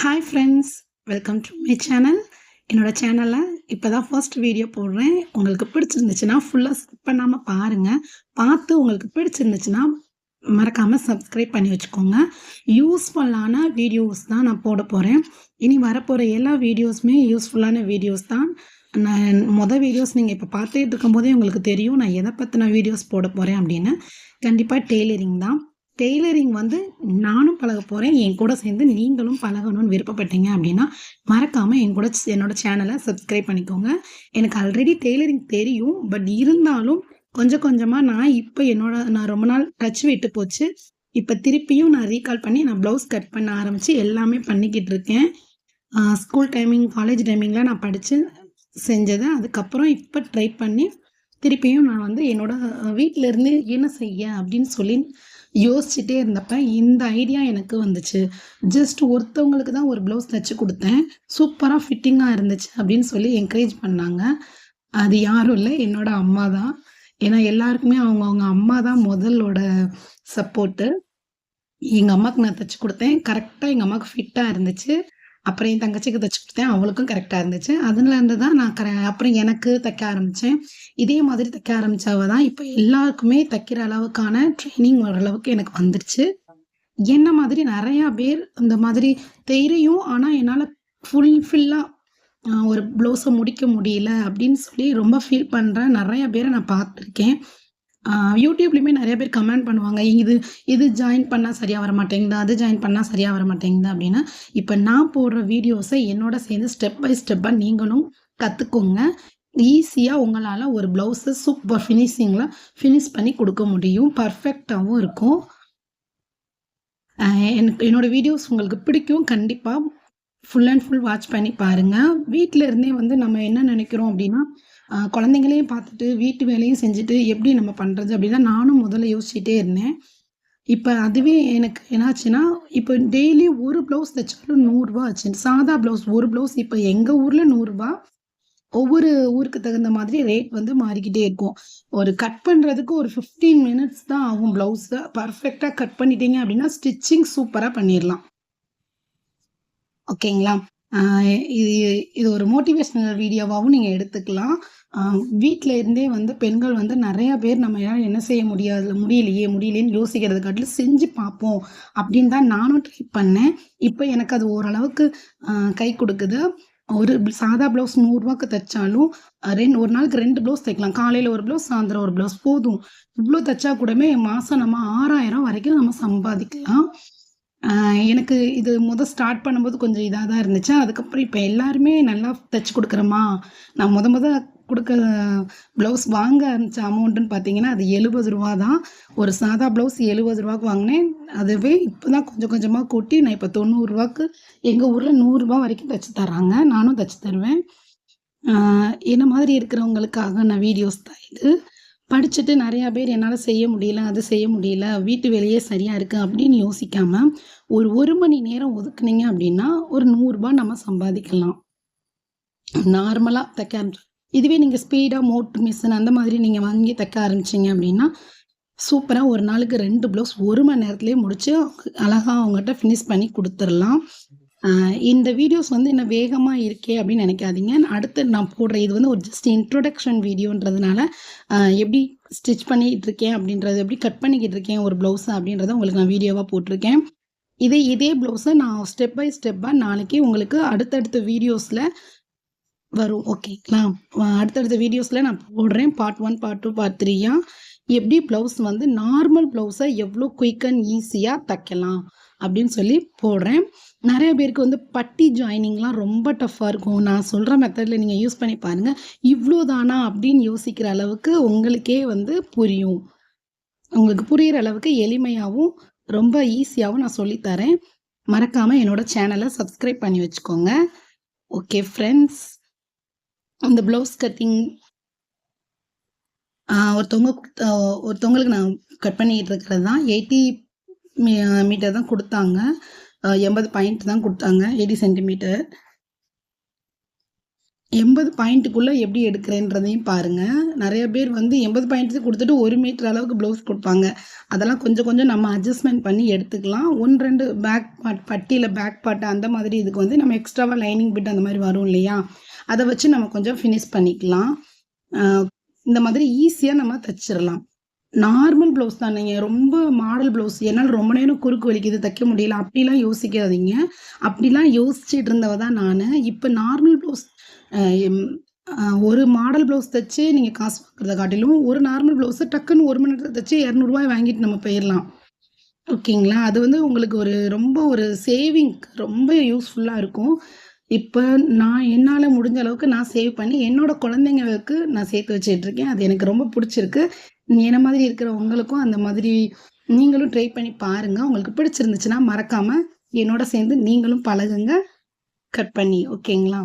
Hi friends welcome to my channel என்னோடய சேனலில் இப்போ தான் ஃபர்ஸ்ட் வீடியோ போடுறேன். உங்களுக்கு பிடிச்சிருந்துச்சுன்னா ஃபுல்லாக ஸ்கிப் பண்ணாமல் பாருங்கள் பார்த்து உங்களுக்கு பிடிச்சிருந்துச்சுன்னா மறக்காமல் சப்ஸ்கிரைப் பண்ணி வச்சுக்கோங்க. யூஸ்ஃபுல்லான வீடியோஸ் தான் நான் போட போகிறேன் இனி வரப்போகிற எல்லா வீடியோஸுமே யூஸ்ஃபுல்லான வீடியோஸ் தான். நான் மொதல் வீடியோஸ் நீங்கள் இப்போ பார்த்துட்டு இருக்கும்போதே உங்களுக்கு தெரியும் நான் எதை பற்றின வீடியோஸ் போட போகிறேன் அப்படின்னு. கண்டிப்பாக டெய்லரிங் தான். டெய்லரிங் வந்து நானும் பழக போகிறேன் என் கூட சேர்ந்து நீங்களும் பழகணும்னு விருப்பப்பட்டீங்க அப்படின்னா மறக்காமல் என் கூட என்னோட சேனலை சப்ஸ்கிரைப் பண்ணிக்கோங்க. எனக்கு ஆல்ரெடி டெய்லரிங் தெரியும். பட் இருந்தாலும் கொஞ்சம் கொஞ்சமாக நான் இப்போ என்னோட நான் ரொம்ப நாள் டச் விட்டு போச்சு. இப்போ திருப்பியும் நான் ரீகால் பண்ணி நான் ப்ளவுஸ் கட் பண்ண ஆரம்பித்து எல்லாமே பண்ணிக்கிட்டு இருக்கேன். ஸ்கூல் டைமிங் காலேஜ் டைமிங்கில் நான் படித்து செஞ்சது அதுக்கப்புறம் இப்போ ட்ரை பண்ணி திருப்பியும் நான் வந்து என்னோட வீட்டிலேருந்து என்ன செய்ய அப்படின்னு சொல்லி யோசிச்சுட்டே இருந்தப்ப இந்த ஐடியா எனக்கு வந்துச்சு. ஜஸ்ட் ஒருத்தவங்களுக்கு தான் ஒரு ப்ளவுஸ் தைச்சு கொடுத்தேன். சூப்பராக ஃபிட்டிங்காக இருந்துச்சு அப்படின்னு சொல்லி என்கரேஜ் பண்ணாங்க. அது யாரும் இல்லை என்னோட அம்மா தான். ஏன்னா எல்லாருக்குமே அவங்க அவங்க அம்மா தான் முதலோட சப்போர்ட்டு எங்கள் அம்மாவுக்கு நான் தைச்சி கொடுத்தேன். கரெக்டாக எங்கள் அம்மாவுக்கு ஃபிட்டாக இருந்துச்சு. அப்புறம் என் தங்கச்சிக்கு தைச்சி கொடுத்தேன் அவளுக்கும் கரெக்டாக இருந்துச்சு. அதுலேருந்து தான் நான் கர அப்புறம் எனக்கு தைக்க ஆரம்பித்தேன் இதே மாதிரி தைக்க ஆரம்பித்தவ தான் இப்போ எல்லாருக்குமே தைக்கிற அளவுக்கான ட்ரைனிங் ஓரளவுக்கு எனக்கு வந்துருச்சு. என்ன மாதிரி நிறையா பேர் இந்த மாதிரி தெரியும். ஆனால் என்னால் ஃபுல்ஃபில்லாக ஒரு ப்ளவுஸை முடிக்க முடியல அப்படின்னு சொல்லி ரொம்ப ஃபீல் பண்ணுற நிறைய பேரை நான் பார்த்துருக்கேன். யூடியூப்லேயுமே நிறைய பேர் கமெண்ட் பண்ணுவாங்க இது இது ஜாயின் பண்ணால் சரியாக வர மாட்டேங்குது அது ஜாயின் பண்ணால் சரியாக வர மாட்டேங்குது அப்படின்னா இப்போ நான் போடுற வீடியோஸை என்னோட சேர்ந்து ஸ்டெப் பை ஸ்டெப்பாக நீங்களும் கற்றுக்கோங்க ஈஸியாக உங்களால் ஒரு ப்ளவுஸை சூப்பர் ஃபினிஷிங்கில் ஃபினிஷ் பண்ணி கொடுக்க முடியும். பர்ஃபெக்டாகவும் இருக்கும். எனக்கு என்னோடய வீடியோஸ் உங்களுக்கு பிடிக்கும் கண்டிப்பாக ஃபுல் அண்ட் ஃபுல் வாட்ச் பண்ணி பாருங்கள் வீட்டில் இருந்தே வந்து நம்ம என்ன நினைக்கிறோம் அப்படின்னா குழந்தைங்களையும் பார்த்துட்டு வீட்டு வேலையும் செஞ்சுட்டு எப்படி நம்ம பண்ணுறது அப்படின்னா நானும் முதல்ல யோசிச்சுட்டே இருந்தேன். இப்போ அதுவே எனக்கு என்னாச்சுன்னா இப்போ டெய்லி ஒரு ப்ளவுஸ் தைச்சாலும் நூறுரூவா ஆச்சு. சாதா ப்ளவுஸ் ஒரு ப்ளவுஸ் இப்போ எங்கள் ஊரில் நூறுரூவா. ஒவ்வொரு ஊருக்கு தகுந்த மாதிரி ரேட் வந்து மாறிக்கிட்டே இருக்கும். ஒரு கட் பண்ணுறதுக்கு ஒரு ஃபிஃப்டீன் மினிட்ஸ் தான் ஆகும் ப்ளவுஸை பர்ஃபெக்டாக கட் பண்ணிட்டீங்க அப்படின்னா ஸ்டிச்சிங் சூப்பராக பண்ணிடலாம். ஓகேங்களா இது இது ஒரு மோட்டிவேஷ்னல் வீடியோவாகவும் நீங்கள் எடுத்துக்கலாம். வீட்டில் இருந்தே வந்து பெண்கள் வந்து நிறையா பேர் நம்ம யாரும் என்ன செய்ய முடியாது முடியலையே முடியலையேன்னு யோசிக்கிறது காட்டிலும் செஞ்சு பார்ப்போம் அப்படின்னு தான் நானும் ட்ரை பண்ணேன். இப்போ எனக்கு அது ஓரளவுக்கு கை கொடுக்குது. ஒரு சாதா ப்ளவுஸ் நூறுரூவாக்கு தைச்சாலும் ரெண்டு ஒரு நாளைக்கு ரெண்டு ப்ளவுஸ் தைக்கலாம். காலையில் ஒரு ப்ளவுஸ் சாயந்தரம் ஒரு ப்ளவுஸ் போதும். இவ்வளோ தைச்சா கூடமே மாதம் நம்ம ஆறாயிரம் வரைக்கும் நம்ம சம்பாதிக்கலாம். எனக்கு இது மொதல் ஸ்டார்ட் பண்ணும்போது கொஞ்சம் இதாக தான் இருந்துச்சு. அதுக்கப்புறம் இப்போ எல்லாருமே நல்லா தைச்சி கொடுக்குறோமா. நான் முத முத கொடுக்க ப்ளவுஸ் வாங்க ஆரம்பித்த அமௌண்ட்டுன்னு பார்த்தீங்கன்னா அது எழுபது ரூபா தான். ஒரு சாதா ப்ளவுஸ் எழுபது ரூபாய்க்கு வாங்கினேன். அதுவே இப்போ தான் கொஞ்சம் கொஞ்சமாக கூட்டி நான் இப்போ தொண்ணூறுரூவாக்கு எங்கள் ஊரில் நூறுரூவா வரைக்கும் தைச்சி தராங்க நானும் தைச்சி தருவேன். என்ன மாதிரி இருக்கிறவங்களுக்காக நான் வீடியோஸ் தான் இது. படிச்சுட்டு நிறையா பேர் என்னால் செய்ய முடியல அது செய்ய முடியல வீட்டு வேலையே சரியாக இருக்குது அப்படின்னு யோசிக்காமல் ஒரு ஒரு மணி நேரம் ஒதுக்குனீங்க அப்படின்னா ஒரு நூறுரூபா நம்ம சம்பாதிக்கலாம். நார்மலாக தைக்க ஆரம்பிச்சு இதுவே நீங்கள் ஸ்பீடாக மோட்ரு மிஷின் அந்த மாதிரி நீங்கள் வாங்கி தைக்க ஆரம்பிச்சிங்க அப்படின்னா சூப்பராக ஒரு நாளுக்கு ரெண்டு ப்ளவுஸ் ஒரு மணி நேரத்துலேயே முடித்து அழகாக அவங்ககிட்ட ஃபினிஷ் பண்ணி கொடுத்துடலாம். இந்த வீடியோஸ் வந்து என்ன வேகமாக இருக்கே அப்படின்னு நினைக்காதீங்க. அடுத்து நான் போடுற இது வந்து ஒரு ஜஸ்ட் இன்ட்ரொடக்ஷன் வீடியோன்றதுனால எப்படி ஸ்டிச் பண்ணிகிட்டு இருக்கேன் அப்படின்றது எப்படி கட் பண்ணிக்கிட்டு இருக்கேன் ஒரு ப்ளவுஸை அப்படின்றத உங்களுக்கு நான் வீடியோவாக போட்டிருக்கேன். இதே இதே ப்ளவுஸை நான் ஸ்டெப் பை ஸ்டெப்பாக நாளைக்கு உங்களுக்கு அடுத்தடுத்த வீடியோஸில் வரும். ஓகேங்களா அடுத்தடுத்த வீடியோஸில் நான் போடுறேன். Part one part two part த்ரீயாக எப்படி ப்ளவுஸ் வந்து நார்மல் ப்ளவுஸை எவ்வளோ குயிக் அண்ட் ஈஸியாக தைக்கலாம் அப்படின்னு சொல்லி போடுறேன். நிறைய பேருக்கு வந்து பட்டி ஜாயினிங்லாம் ரொம்ப டஃப்பாக இருக்கும். நான் சொல்கிற மெத்தடில் நீங்கள் யூஸ் பண்ணி பாருங்கள் இவ்வளோ தானா அப்படின்னு யோசிக்கிற அளவுக்கு உங்களுக்கே வந்து புரியும். உங்களுக்கு புரிகிற அளவுக்கு எளிமையாகவும் ரொம்ப ஈஸியாகவும் நான் சொல்லித்தரேன் மறக்காமல் என்னோடய சேனலை சப்ஸ்கிரைப் பண்ணி வச்சுக்கோங்க. ஓகே ஃப்ரெண்ட்ஸ் அந்த ப்ளவுஸ் கட்டிங் ஒருத்தவங்க ஒருத்தவங்களுக்கு நான் கட் பண்ணிக்கிட்டு இருக்கிறது தான் எயிட்டி மீ மீட்டர் தான் கொடுத்தாங்க எண்பது பாயிண்ட் தான் கொடுத்தாங்க எயிட்டி சென்டிமீட்டர் எண்பது பாயிண்ட்டுக்குள்ளே எப்படி எடுக்கிறேன்றதையும் பாருங்கள் நிறைய பேர் வந்து எண்பது பாயிண்ட்டு கொடுத்துட்டு ஒரு மீட்டர் அளவுக்கு ப்ளவுஸ் கொடுப்பாங்க அதெல்லாம் கொஞ்சம் கொஞ்சம் நம்ம அட்ஜஸ்ட்மெண்ட் பண்ணி எடுத்துக்கலாம். 1, 2 பேக் பாட் பட்டியில் பேக் பார்ட் அந்த மாதிரி இதுக்கு வந்து நம்ம எக்ஸ்ட்ராவாக லைனிங் பிட் அந்த மாதிரி வரும் இல்லையா? அதை வச்சு நம்ம கொஞ்சம் ஃபினிஷ் பண்ணிக்கலாம். இந்த மாதிரி ஈஸியா நம்ம தச்சிடலாம் நார்மல் ப்ளவுஸ் தான் நீங்கள் ரொம்ப மாடல் ப்ளவுஸ் என்னால் ரொம்ப நேரம் குறுக்கு வலிக்குது தைக்க முடியல அப்படிலாம் யோசிக்காதீங்க. அப்படிலாம் யோசிச்சுட்டு இருந்தவ தான் நான் இப்போ நார்மல் ப்ளவுஸ் எம் ஒரு மாடல் ப்ளவுஸ் தைச்சு நீங்கள் காசு வாங்குறத காட்டிலும், ஒரு நார்மல் ப்ளவுஸை டக்குன்னு ஒரு மணி நேரத்தில் தைச்சு இரநூறுவாய் வாங்கிட்டு நம்ம போயிடலாம் ஓகேங்களா? அது வந்து உங்களுக்கு ஒரு ரொம்ப ஒரு சேவிங் ரொம்ப யூஸ்ஃபுல்லாக இருக்கும். இப்போ நான் என்னால் முடிஞ்ச அளவுக்கு நான் சேவ் பண்ணி என்னோட குழந்தைங்களுக்கு நான் சேர்த்து வச்சிட்ருக்கேன் அது எனக்கு ரொம்ப பிடிச்சிருக்கு என்ன மாதிரி இருக்கிற உங்களுக்கும் அந்த மாதிரி நீங்களும் ட்ரை பண்ணி பாருங்கள் உங்களுக்கு பிடிச்சிருந்துச்சுன்னா மறக்காமல் என்னோட சேர்ந்து நீங்களும் பழகுங்க. கட் பண்ணி ஓகேங்களா?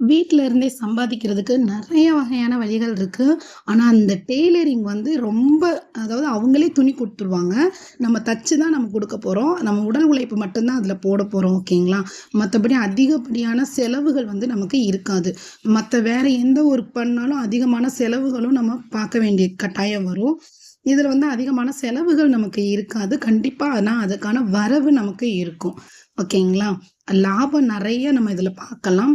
வீட்டில் இருந்தே சம்பாதிக்கிறதுக்கு நிறைய வகையான வழிகள் இருக்கு. ஆனா அந்த டெய்லரிங் வந்து ரொம்ப அதாவது அவங்களே துணி கொடுத்துருவாங்க நம்ம தச்சு தான் நம்ம கொடுக்க போறோம். நம்ம உடல் உழைப்பு மட்டும்தான் அதில் அதுல போட போறோம். ஓகேங்களா? மற்றபடி அதிகப்படியான செலவுகள் வந்து நமக்கு இருக்காது. மற்ற வேற எந்த ஒர்க் பண்ணாலும் அதிகமான செலவுகளும் நம்ம பார்க்க வேண்டிய கட்டாயம் வரும். இதுல வந்து அதிகமான செலவுகள் நமக்கு இருக்காது. கண்டிப்பா ஆனா அதுக்கான வரவு நமக்கு இருக்கும். ஓகேங்களா? லாபம் நிறைய நம்ம இதுல பார்க்கலாம்.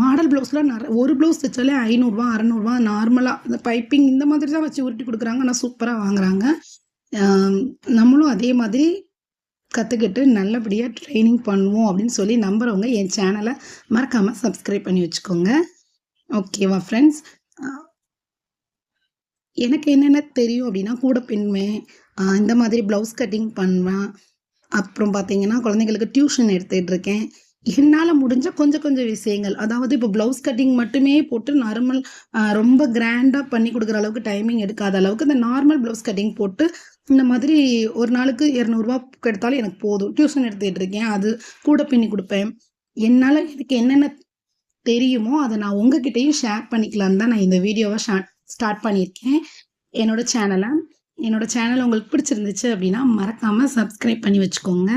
மாடல் ப்ளவுஸ்லாம் நிற ஒரு ப்ளவுஸ் தச்சாலே ரூ. 500 ரூ. 600 நார்மலா இந்த பைப்பிங் இந்த மாதிரி தான் வச்சு உருட்டி கொடுக்குறாங்க ஆனால் சூப்பராக வாங்குறாங்க. நம்மளும் அதே மாதிரி கற்றுக்கிட்டு நல்லபடியாக ட்ரைனிங் பண்ணுவோம் அப்படின்னு சொல்லி நம்புகிறவங்க என் சேனலை மறக்காமல் சப்ஸ்கிரைப் பண்ணி வச்சுக்கோங்க. ஓகேவா ஃப்ரெண்ட்ஸ்? எனக்கு என்னென்ன தெரியும் அப்படின்னா, கூட பின்னுவேன். இந்த மாதிரி ப்ளவுஸ் கட்டிங் பண்ணுவேன். அப்புறம் பார்த்தீங்கன்னா, குழந்தைங்களுக்கு டியூஷன் எடுத்துகிட்டு இருக்கேன். என்னால் முடிஞ்ச கொஞ்சம் கொஞ்சம் விஷயங்கள். அதாவது இப்போ ப்ளவுஸ் கட்டிங் மட்டுமே போட்டு நார்மல் ரொம்ப கிராண்டாக பண்ணி கொடுக்குற அளவுக்கு டைமிங் எடுக்காத அளவுக்கு இந்த நார்மல் ப்ளவுஸ் கட்டிங் போட்டு இந்த மாதிரி ஒரு நாளுக்கு இரநூறுவா எடுத்தாலும் எனக்கு போதும். டியூஷன் எடுத்துகிட்டு இருக்கேன். அது கூட பின்னி கொடுப்பேன் என்னால் எனக்கு என்னென்ன தெரியுமோ அதை நான் உங்ககிட்டயும் ஷேர் பண்ணிக்கலான்னு தான் நான் இந்த வீடியோவை ஷார்ட் ஸ்டார்ட் பண்ணியிருக்கேன். என்னோட சேனலை என்னோட சேனல் உங்களுக்கு பிடிச்சிருந்துச்சு அப்படின்னா மறக்காமல் சப்ஸ்கிரைப் பண்ணி வச்சுக்கோங்க.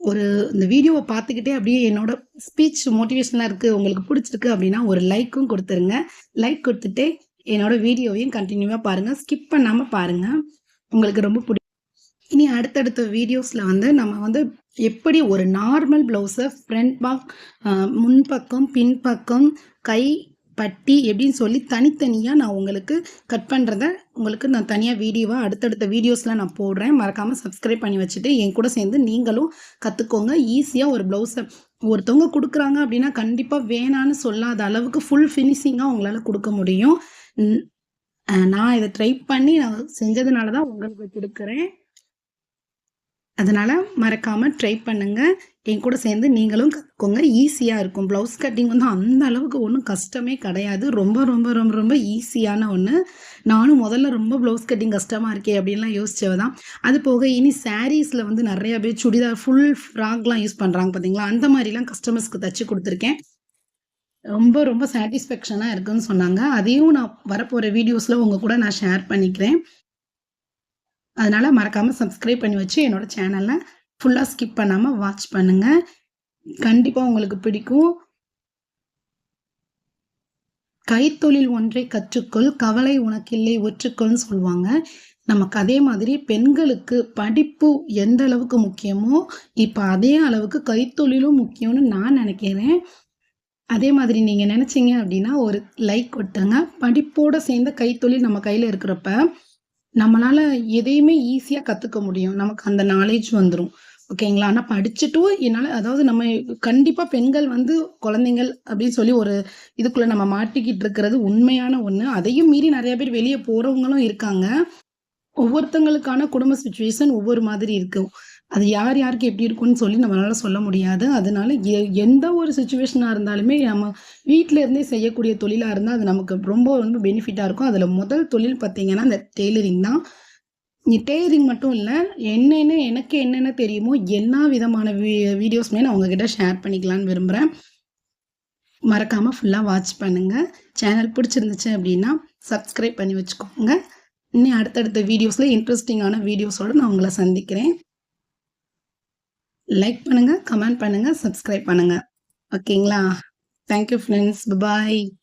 ஒரு இந்த வீடியோவை பார்த்துக்கிட்டே அப்படியே என்னோட ஸ்பீச் மோட்டிவேஷனாக இருக்குது உங்களுக்கு பிடிச்சிருக்கு அப்படின்னா ஒரு லைக்கும் கொடுத்துருங்க. லைக் கொடுத்துட்டு என்னோட வீடியோவையும் கண்டினியூவாக பாருங்கள் ஸ்கிப் பண்ணாமல் பாருங்கள் உங்களுக்கு ரொம்ப பிடிக்கும் இனி அடுத்தடுத்த வீடியோஸில் வந்து நம்ம வந்து எப்படி ஒரு நார்மல் ப்ளவுஸை ஃப்ரண்ட் பாக் முன்பக்கம், பின்பக்கம், கை, பட்டி எப்படின்னு சொல்லி தனித்தனியாக நான் உங்களுக்கு கட் பண்ணுறத உங்களுக்கு நான் தனியாக வீடியோவாக அடுத்தடுத்த வீடியோஸில் நான் போடுறேன். மறக்காமல் சப்ஸ்கிரைப் பண்ணி வச்சுட்டு என் கூட சேர்ந்து நீங்களும் கற்றுக்கோங்க ஈஸியாக ஒரு ப்ளவுஸை ஒருத்தவங்க கொடுக்குறாங்க அப்படின்னா கண்டிப்பாக வேணான்னு சொல்லாத அளவுக்கு ஃபுல் ஃபினிஷிங்காக உங்களால் கொடுக்க முடியும். நான் இதை ட்ரை பண்ணி நான் செஞ்சதுனால தான் உங்களுக்கு கொடுக்குறேன் அதனால் மறக்காமல் ட்ரை பண்ணுங்கள் என் கூட சேர்ந்து நீங்களும் கற்றுக்கோங்க ஈஸியாக இருக்கும். ப்ளவுஸ் கட்டிங் வந்து அந்த அளவுக்கு ஒன்றும் கஷ்டமே கிடையாது. ரொம்ப ரொம்ப ரொம்ப ரொம்ப ஈஸியான ஒன்று நானும் முதல்ல ரொம்ப ப்ளவுஸ் கட்டிங் கஷ்டமாக இருக்கே அப்படின்லாம் யோசிச்சவ தான். அது போக இனி சாரீஸில் வந்து நிறையா பேர் சுடிதார் ஃபுல் ஃப்ராக்லாம் யூஸ் பண்ணுறாங்க பார்த்தீங்களா? அந்த மாதிரிலாம் கஸ்டமர்ஸ்க்கு தச்சு கொடுத்துருக்கேன் ரொம்ப ரொம்ப சாட்டிஸ்ஃபேக்ஷனாக இருக்குன்னு சொன்னாங்க. அதையும் நான் வரப்போகிற வீடியோஸில் உங்கள் கூட நான் ஷேர் பண்ணிக்கிறேன். அதனால் மறக்காமல் சப்ஸ்கிரைப் பண்ணி வச்சு என்னோட சேனலை ஃபுல்லாக ஸ்கிப் பண்ணாமல் வாட்ச் பண்ணுங்கள் கண்டிப்பாக உங்களுக்கு பிடிக்கும். கைத்தொழில் ஒன்றை கற்றுக்கொள். கவலை உனக்கில்லை ஒற்றுக்கொள்ன்னு சொல்லுவாங்க. நமக்கு அதே மாதிரி பெண்களுக்கு படிப்பு எந்த அளவுக்கு முக்கியமோ, இப்போ அதே அளவுக்கு கைத்தொழிலும் முக்கியம்னு நான் நினைக்கிறேன் அதே மாதிரி நீங்கள் நினச்சிங்க அப்படின்னா ஒரு லைக் கொட்டுங்க. படிப்போடு சேர்ந்த கைத்தொழில் நம்ம கையில் இருக்கிறப்ப, நம்மளால எதையுமே ஈஸியா கத்துக்க முடியும். நமக்கு அந்த நாலேஜ் வந்துடும் ஓகேங்களா? ஆனால் படிச்சுட்டும் என்னால் அதாவது நம்ம கண்டிப்பாக பெண்கள் வந்து குழந்தைங்கள் அப்படின்னு சொல்லி ஒரு இதுக்குள்ள நம்ம மாட்டிக்கிட்டு இருக்கிறது உண்மையான ஒன்று அதையும் மீறி நிறைய பேர் வெளியே போகிறவங்களும் இருக்காங்க. ஒவ்வொருத்தங்களுக்கான குடும்ப சுச்சுவேஷன் ஒவ்வொரு மாதிரி இருக்கும். அது யார் யாருக்கு எப்படி இருக்கும்னு சொல்லி நம்மளால சொல்ல முடியாது. அதனால எ எந்த ஒரு சுச்சுவேஷனாக இருந்தாலுமே நம்ம வீட்டில் இருந்தே செய்யக்கூடிய தொழிலாக இருந்தால் அது நமக்கு ரொம்ப ரொம்ப பெனிஃபிட்டாக இருக்கும். அதில் முதல் தொழில் பார்த்தீங்கன்னா, அந்த டெய்லரிங் தான். டெய்லரிங் மட்டும் இல்லை என்னென்ன எனக்கு என்னென்ன தெரியுமோ எல்லா விதமான வீ வீடியோஸுமே நான் உங்ககிட்ட ஷேர் பண்ணிக்கலான்னு விரும்புகிறேன் மறக்காமல் ஃபுல்லாக வாட்ச் பண்ணுங்கள் சேனல் பிடிச்சிருந்துச்சு அப்படின்னா சப்ஸ்கிரைப் பண்ணி வச்சுக்கோங்க. இன்னும் அடுத்தடுத்த வீடியோஸில் இன்ட்ரெஸ்டிங்கான வீடியோஸோடு நான் உங்களை சந்திக்கிறேன். லைக் பண்ணுங்க, கமெண்ட் பண்ணுங்க, சப்ஸ்கிரைப் பண்ணுங்க. ஓகேங்களா? Thank you friends. பாய்.